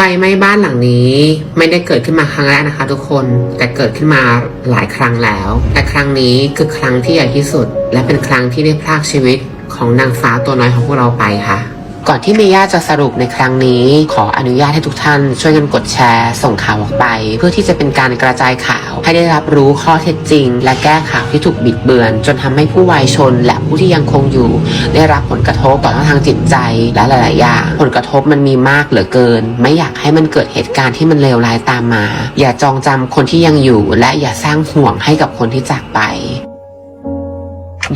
ไหม้บ้านหลังนี้ไม่ได้เกิดขึ้นมาครั้งแรกนะคะ ทุกคนแต่เกิดขึ้นมาหลายครั้งแล้ว แต่ครั้งนี้คือครั้งที่ใหญ่ที่สุด และเป็นครั้งที่ได้พรากชีวิตของนางฟ้าตัวน้อยของพวกเราไปค่ะ ก่อนที่เมย่าจะสรุปในครั้งนี้ ขออนุญาตให้ทุกท่านช่วยกันกดแชร์ ส่งข่าวออกไป เพื่อที่จะเป็นการกระจายข่าว ให้ได้รับรู้ข้อเท็จจริง และแก้ข่าวที่ถูกบิดเบือน จนทำให้ผู้วายชน และผู้ที่ยังคงอยู่ ได้รับผลกระทบต่อทั้งทางจิตใจและหลาย ๆ อย่าง ผลกระทบมันมีมากเหลือเกิน ไม่อยากให้มันเกิดเหตุการณ์ที่มันเลวร้ายตามมา อย่าจองจำคนที่ยังอยู่ และอย่าสร้างห่วงให้กับคนที่จากไป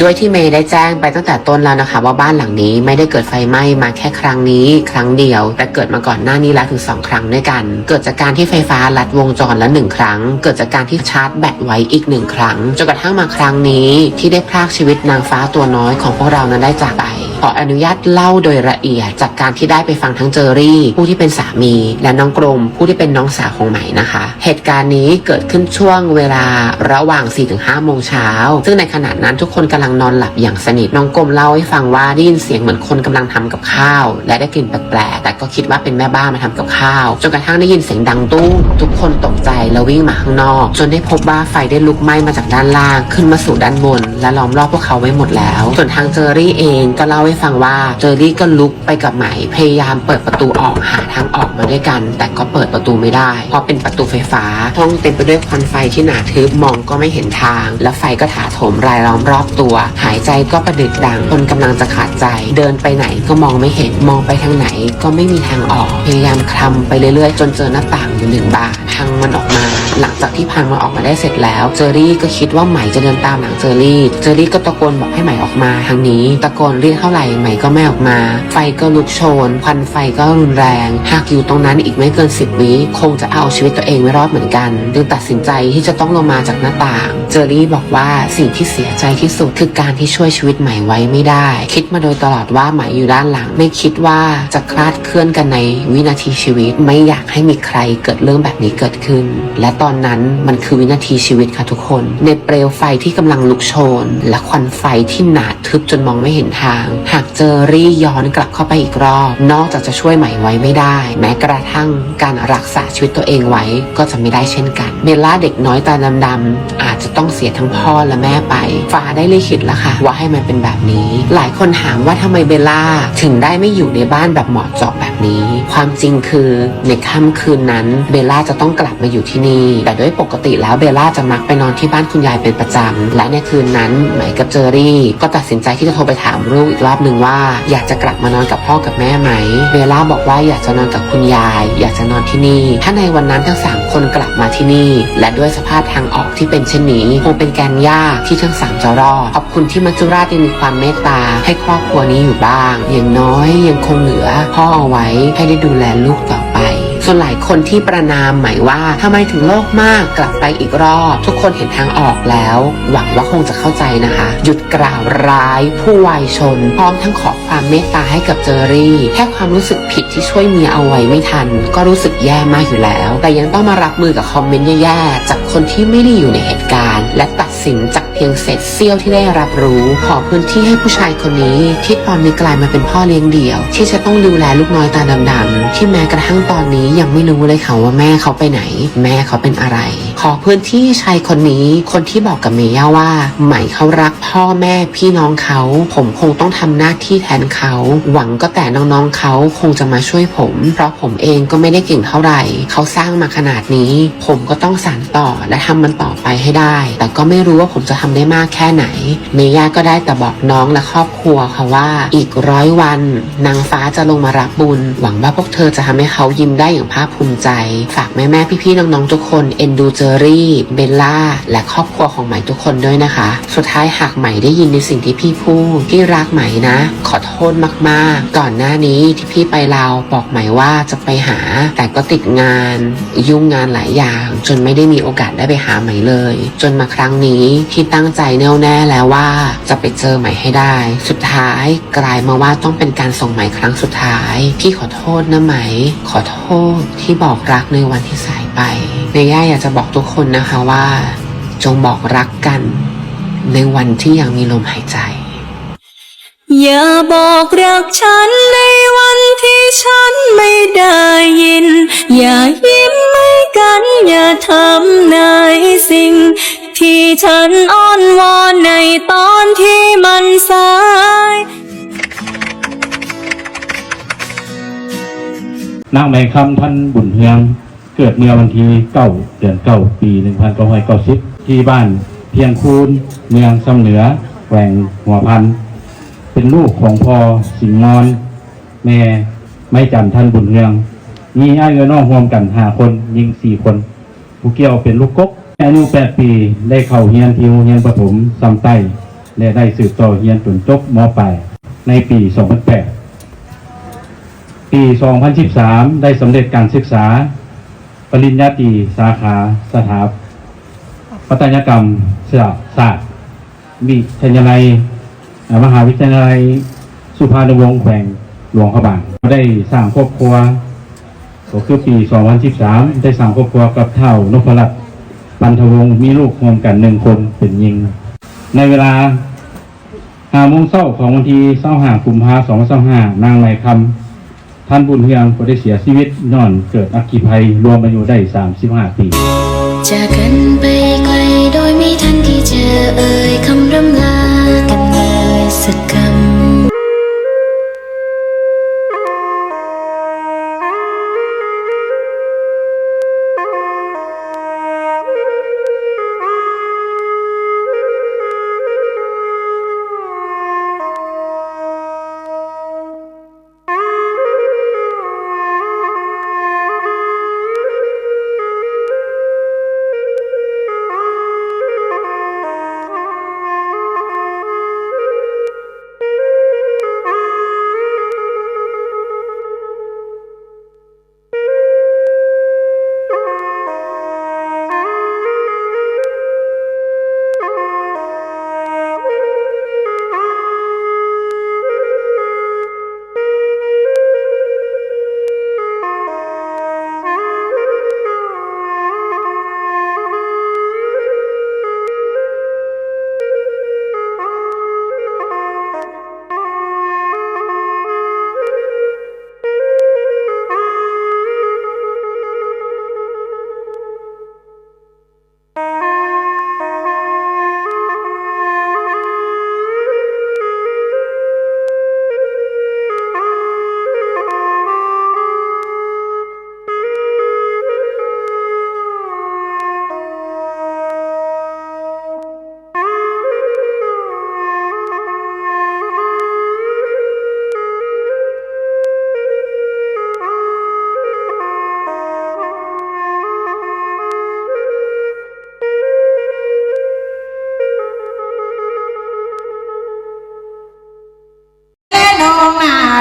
ด้วยที่เมย์ได้แจ้งไปตั้งแต่ต้นแล้วนะคะ ว่าบ้านหลังนี้ไม่ได้เกิดไฟไหม้มาแค่ครั้งนี้ ครั้งเดียว แต่เกิดมาก่อนหน้านี้แล้วถึงสองครั้งด้วยกัน เกิดจากการที่ไฟฟ้าลัดวงจรละหนึ่งครั้ง เกิดจากการที่ชาร์จแบตไว้อีกหนึ่งครั้งจนกระทั่งมาครั้งนี้ ที่ได้พรากชีวิตนางฟ้าตัวน้อยของพวกเรานั้นได้จากไปขออนุญาตเล่าโดยละเอียดจากการที่ได้ไปฟังทั้งเจอรี่ ผู้ที่เป็นสามี และน้องกรมผู้ที่เป็นน้องสาวของไหมนะคะ เหตุการณ์นี้เกิดขึ้นช่วงเวลาระหว่าง 4-5โมงเช้าซึ่งในขณะนั้นทุกคนกำลังลังนอนหลับอย่างสนิทน้องกรมเล่าให้ฟังว่าได้ยินเสียงเหมือนคนกำลังทำกับข้าว และได้กลิ่นแปลกๆแต่ก็คิดว่าเป็นแม่บ้านมาทำกับข้าวจนกระทั่งได้ยินเสียงดังตุ้มทุกคนตกใจแล้ววิ่งมาข้างนอก จนได้พบว่าไฟได้ลุกไหม้มาจากด้านล่างขึ้นมาสู่ด้านบน และล้อมรอบพวกเขาไว้หมดแล้ว ส่วนทางเจอรี่เองก็เล่าให้ฟังว่าเจอรี่ก็ลุกไปกับไหมพยายามเปิดประตูออกหาทางออกมาด้วยกัน แต่ก็เปิดประตูไม่ได้ เพราะเป็นประตูไฟฟ้าห้องเต็มไปด้วยควันไฟที่หนาทึบมองก็ไม่เห็นทาง และไฟก็ถาโถมรายล้อมรอบตัวหายใจก็ประดึกดังคนกำลังจะขาดใจ เดินไปไหนก็มองไม่เห็นมองไปทางไหนก็ไม่มีทางออก พยายามคลำไปเรื่อยๆ จนเจอหน้าต่างอยู่หนึ่งบานพังมันออกมา หลังจากที่พังมันออกมาได้เสร็จแล้ว เจอรี่ก็คิดว่าไหมจะเดินตามหลังเจอรี่ เจอรี่ก็ตะโกนบอกให้ไหมออกมาทางนี้ ตะโกนเรียกเท่าไหร่ไหมก็ไม่ออกมา ไฟก็ลุกโชนควันไฟก็รุนแรง หากอยู่ตรงนั้นอีกไม่เกินสิบวิคงจะเอาชีวิตตัวเองไม่รอดเหมือนกัน จึงตัดสินใจที่จะต้องลงมาจากหน้าต่าง เจอรี่บอกว่าสิ่งที่เสียใจที่สุดคือการที่ช่วยชีวิตไหมไว้ไม่ได้ คิดมาโดยตลอดว่าไหมอยู่ด้านหลัง ไม่คิดว่าจะคลาดเคลื่อนกันในวินาทีชีวิต ไม่อยากให้มีใครเกิดเรื่องแบบนี้เกิดขึ้น และตอนนั้นมันคือวินาทีชีวิตค่ะทุกคน ในเปลวไฟที่กำลังลุกโชน และควันไฟที่หนาทึบจนมองไม่เห็นทาง หากเจอรี่ย้อนกลับเข้าไปอีกรอบ นอกจากจะช่วยใหม่ไว้ไม่ได้ แม้กระทั่งการรักษาชีวิตตัวเองไว้ก็จะไม่ได้เช่นกัน เมล่าเด็กน้อยตาดำๆอาจจะต้องเสียทั้งพ่อและแม่ไปฟ้าได้เลยคิดแล้วค่ะว่าให้มันเป็นแบบนี้ หลายคนถามว่าทำไมเบลล่าถึงได้ไม่อยู่ในบ้านแบบเหมาะเจาะแบบนี้ ความจริงคือในค่ำคืนนั้นเบลล่าจะต้องกลับมาอยู่ที่นี่แต่ด้วยปกติแล้วเบลล่าจะมักไปนอนที่บ้านคุณยายเป็นประจำ และในคืนนั้นไหมกับเจอรี่ ก็ตัดสินใจที่จะโทรไปถามลูกอีกรอบหนึ่งว่า อยากจะกลับมานอนกับพ่อกับแม่ไหม เบลล่าบอกว่าอยากจะนอนกับคุณยาย อยากจะนอนที่นี่ ถ้าในวันนั้นทั้งสามคนกลับมาที่นี่ และด้วยสภาพทางออกที่เป็นเช่นนี้คงเป็นแกนยากที่ทั้งสามจะรอดขอบคุณที่มัจจุราชยังมีความเมตตา ให้ครอบครัวนี้อยู่บ้าง อย่างน้อยยังคงเหลือพ่อเอาไว้ให้ได้ดูแลลูกต่อไป ส่วนหลายคนที่ประนามหมายว่าทำไมถึงโลกมากกลับไปอีกรอบ ทุกคนเห็นทางออกแล้ว หวังว่าคงจะเข้าใจนะคะ หยุดกล่าวร้าย ผู้วายชน พร้อมทั้งขอความเมตตาให้กับเจอรี่แค่ความรู้สึกผิดที่ช่วยเมียเอาไว้ไม่ทัน ก็รู้สึกแย่มากอยู่แล้ว แต่ยังต้องมารับมือกับคอมเมนต์แย่ๆจากคนที่ไม่ได้อยู่ในเหตุการณ์ และตัดสินจากเพียงเศษเสี้ยวที่ได้รับรู้ ขอพื้นที่ให้ผู้ชายคนนี้ ที่ตอนนี้กลายมาเป็นพ่อเลี้ยงเดี่ยว ที่จะต้องดูแลลูกน้อยตาดำๆที่แม้กระทั่งตอนนี้ยังไม่รู้เลยค่ะว่าแม่เขาไปไหน แม่เขาเป็นอะไร อพื้นที่ชายคนนี้ คนที่บอกกับเมย่าว่าไหมเขารักพ่อแม่พี่น้องเขา ผมคงต้องทำหน้าที่แทนเขา หวังก็แต่น้องๆเขาคงจะมาช่วยผม เพราะผมเองก็ไม่ได้เก่งเท่าไหร่ เขาสร้างมาขนาดนี้ ผมก็ต้องสานต่อและทำมันต่อไปให้ได้ แต่ก็ไม่รู้ว่าผมจะทำได้มากแค่ไหน เมย่าก็ได้แต่บอกน้องและครอบครัวค่ะว่า อีกร้อยวัน นางฟ้าจะลงมารับบุญ หวังว่าพวกเธอจะทำให้เขายิ้มได้อย่างภาคภูมิใจ ฝากแม่แม่ๆพี่ๆน้องๆทุกคนเอ็นดูเจอรี่เบลล่าและครอบครัวของไหมทุกคนด้วยนะคะ สุดท้ายหากไหมได้ยินในสิ่งที่พี่พูดพี่รักไหมนะ ขอโทษมากๆ ก่อนหน้านี้ที่พี่ไปลาวบอกไหมว่าจะไปหา แต่ก็ติดงาน ยุ่งงานหลายอย่าง จนไม่ได้มีโอกาสได้ไปหาไหมเลย จนมาครั้งนี้พี่ตั้งใจแน่วแน่แล้วว่าจะไปเจอไหมให้ได้ สุดท้ายกลายมาว่าต้องเป็นการส่งไหมครั้งสุดท้าย พี่ขอโทษนะไหม ขอโทษที่บอกรักในวันที่สายไปเนย่าอยากจะบอกทุกคนนะคะว่าจงบอกรักกันในวันที่ยังมีลมหายใจ อย่าบอกรักฉันในวันที่ฉันไม่ได้ยิน อย่ายิ้มให้กัน อย่าทำในสิ่ง ที่ฉันอ้อนวอนในตอนที่มันสายนางแมงคำท่านบุญเฮือง เกิดเมื่อวันที่เก้าเดือนเก้าปีหนึ่งพันเก้าร้อยเก้าสิบที่บ้านเพียงคูนเมืองซ้ำเหนือแขวงหัวพัน เป็นลูกของพ่อสิงห์มอน แม่ไม่จันท่านบุญเฮือง มีอ้ายเงินน้องรวมกันหาคนยิงสี่คน ผู้เกี่ยวเป็นลูกกกอายุแปดปีได้เข้าเฮียนทิวเฮียนประถมซ้ำใต้และได้สืบต่อเฮียนจนจบมปลายในปี2008ปี 2013 ได้สำเร็จการศึกษา ริญญาตรีสาขาสถาปัตยกรรมศาสตร์วิทยาลัย มหาวิทยาลัย สุภาพวงศ์แขวงหลวงพระบางได้สร้างครอบครัวก็คือปี 2013 ได้สร้างครอบครัวกับเท่านพรัตน์ปันทวงศ์มีลูกรวมกันหนึ่งคนเป็นยิง ในเวลาหาโมงเช้าของวันที่25กุมภาพันธ์2025นางไหลคำ ท่านบุญเฮียงก็ได้เสียชีวิตนอนเกิดอักขีภัยรวมอายุได้ 35 ปี จากกันไปไกลโดยไม่ทันที่จะเอ่ยคำ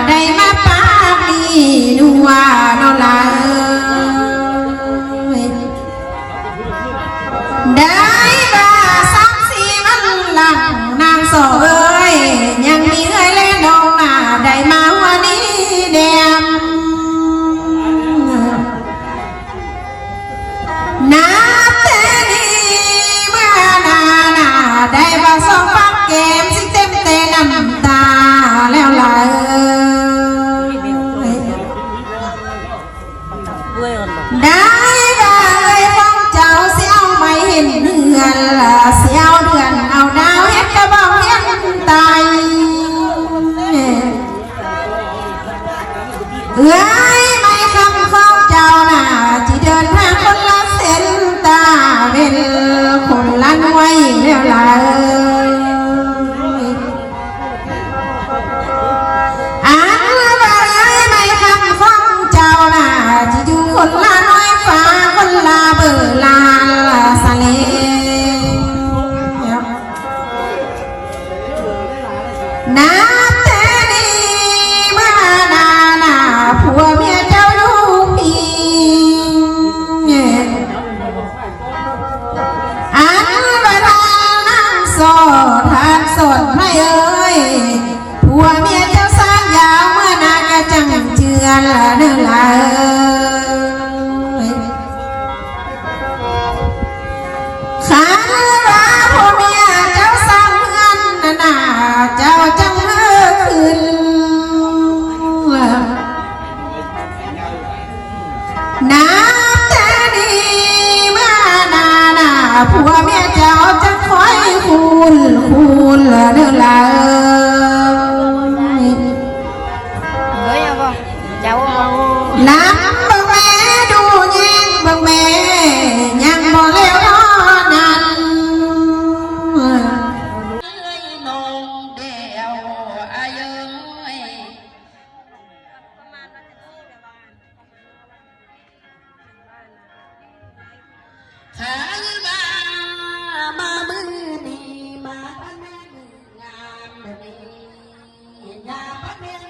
ได้มาปางนี้นัว มันงามเดนีอย่าพัดเมีย